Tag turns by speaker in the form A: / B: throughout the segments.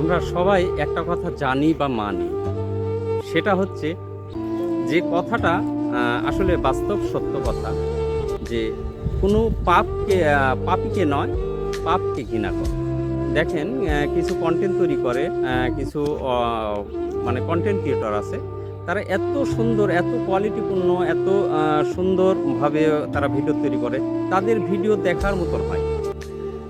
A: আমরা সবাই একটা কথা জানি বা মানি। সেটা হচ্ছে যে কথাটা আসলে বাস্তব সত্য কথা যে কোনো পাপকে পাপীকে নয়, পাপকে ঘৃণা করে। দেখেন কিছু কন্টেন্ট তৈরি করে কিছু মানে কন্টেন্ট ক্রিয়েটর আছে। তারা এত সুন্দর, এত কোয়ালিটিপূর্ণ এত সুন্দরভাবে তারা ভিডিও তৈরি করে। তাদের ভিডিও দেখার মতন হয়।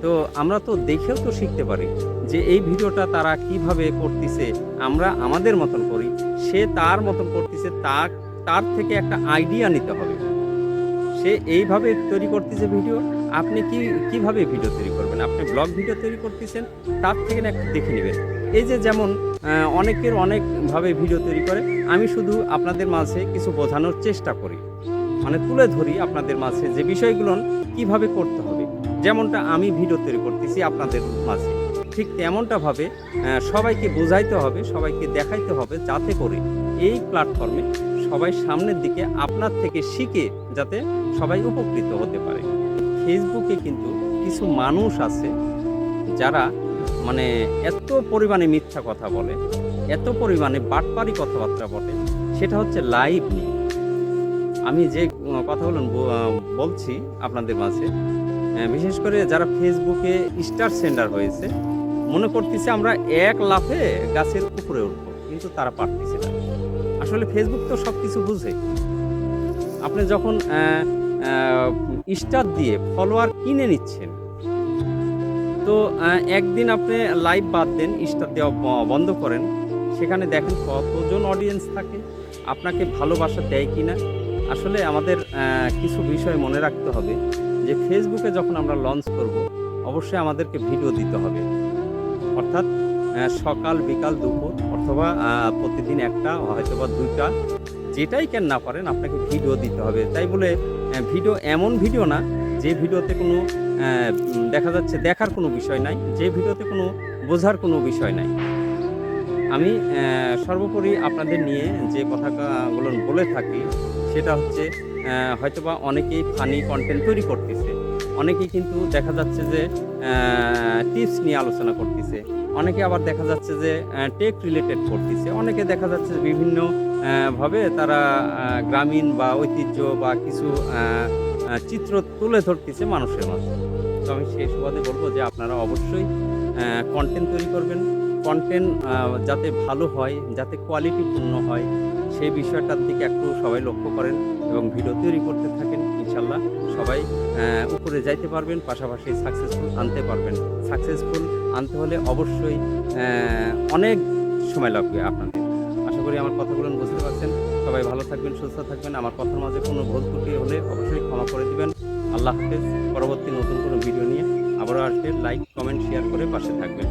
A: তো আমরা তো দেখেও তো শিখতে পারি। যে এই ভিডিওটা তারা কীভাবে করতেছে, আমরা আমাদের মতন করি। সে তার মতন করতেছে তার তার থেকে একটা আইডিয়া নিতে হবে। সে এইভাবে তৈরি করতেছে ভিডিও আপনি কি, কীভাবে ভিডিও তৈরি করবেন? আপনি ব্লগ ভিডিও তৈরি করতেছেন, তার থেকে না দেখে নেবেন। এই যে যেমন অনেকের অনেকভাবে ভিডিও তৈরি করে, আমি শুধু আপনাদের মাঝে কিছু বোঝানোর চেষ্টা করি। মানে তুলে ধরি আপনাদের মাঝে যে বিষয়গুলো কীভাবে করতে হবে। যেমনটা আমি ভিডিও তৈরি করতেছি আপনাদের মাঝে। ঠিক তেমনটাভাবে সবাইকে বোঝাইতে হবে, সবাইকে দেখাইতে হবে যাতে করে এই প্ল্যাটফর্মে সবাই সামনের দিকে আপনার থেকে শিখে যাতে সবাই উপকৃত হতে পারে। ফেসবুকে কিন্তু কিছু মানুষ আছে যারা মানে এত পরিমাণে মিথ্যা কথা বলে, এত পরিমাণে বাটপারি কথাবার্তা বলে, সেটা হচ্ছে লাইভ নিয়ে। আমি যে কথাগুলো বলছি আপনাদের মাঝে বিশেষ করে যারা ফেসবুকে স্টার সেন্ডার হয়েছে মনে করতেছে আমরা এক লাফে গাছের উপরে উঠবো, কিন্তু তারা পারতেছে না। আসলে ফেসবুক তো সব কিছু বুঝে। আপনি যখন স্টার দিয়ে ফলোয়ার কিনে নিচ্ছেন, তো একদিন আপনি লাইভ বাদ দেন স্টার দেওয়া বন্ধ করেন। সেখানে দেখেন কতজন অডিয়েন্স থাকে, আপনাকে ভালোবাসা দেয় কি না আসলে আমাদের কিছু বিষয় মনে রাখতে হবে যে ফেসবুকে যখন আমরা লঞ্চ করব, অবশ্যই আমাদেরকে ভিডিও দিতে হবে। অর্থাৎ সকাল, বিকাল, দুপুর অথবা প্রতিদিন একটা হয়তো বা দুইটা, যেটাই কেন না পারেন আপনাকে ভিডিও দিতে হবে। তাই বলে ভিডিও এমন ভিডিও না, যে ভিডিওতে কোনো দেখা যাচ্ছে দেখার কোনো বিষয় নাই, যে ভিডিওতে কোনো বোঝার কোনো বিষয় নাই। আমি সর্বোপরি আপনাদের নিয়ে যে কথাগুলো বলে থাকি, সেটা হচ্ছে হয়তোবা অনেকেই ফানি কন্টেন্ট তৈরি করতেছে। অনেকেই কিন্তু দেখা যাচ্ছে যে টিপস নিয়ে আলোচনা করতেছে। অনেকে আবার দেখা যাচ্ছে যে টেক রিলেটেড করতেছে। অনেকে দেখা যাচ্ছে যে বিভিন্ন ভাবে তারা গ্রামীণ বা ঐতিহ্য বা কিছু চিত্র তুলে ধরতেছে মানুষের মাঝে। তো আমি সেই সুবাদে বলব যে আপনারা অবশ্যই কন্টেন্ট তৈরি করবেন। কন্টেন্ট যাতে ভালো হয়, যাতে কোয়ালিটিপূর্ণ হয়, সেই বিষয়টার দিকে একটু সবাই লক্ষ্য করেন এবং ভিডিও তৈরি করতে থাকেন। ইনশাল্লাহ সবাই উপরে যাইতে পারবেন, পাশাপাশি সাকসেসফুল আনতে পারবেন। সাকসেসফুল আনতে হলে অবশ্যই অনেক সময় লাগবে আপনাদের। আশা করি আমার কথাগুলো বুঝতে পারছেন। সবাই ভালো থাকবেন, সুস্থ থাকবেন। আমার কথার মাঝে কোনো ভুল ত্রুটি হলে অবশ্যই ক্ষমা করে দিবেন। আল্লাহ হাফেজ। পরবর্তী নতুন কোনো ভিডিও নিয়ে আবারও আসবে। লাইক কমেন্ট শেয়ার করে পাশে থাকবেন।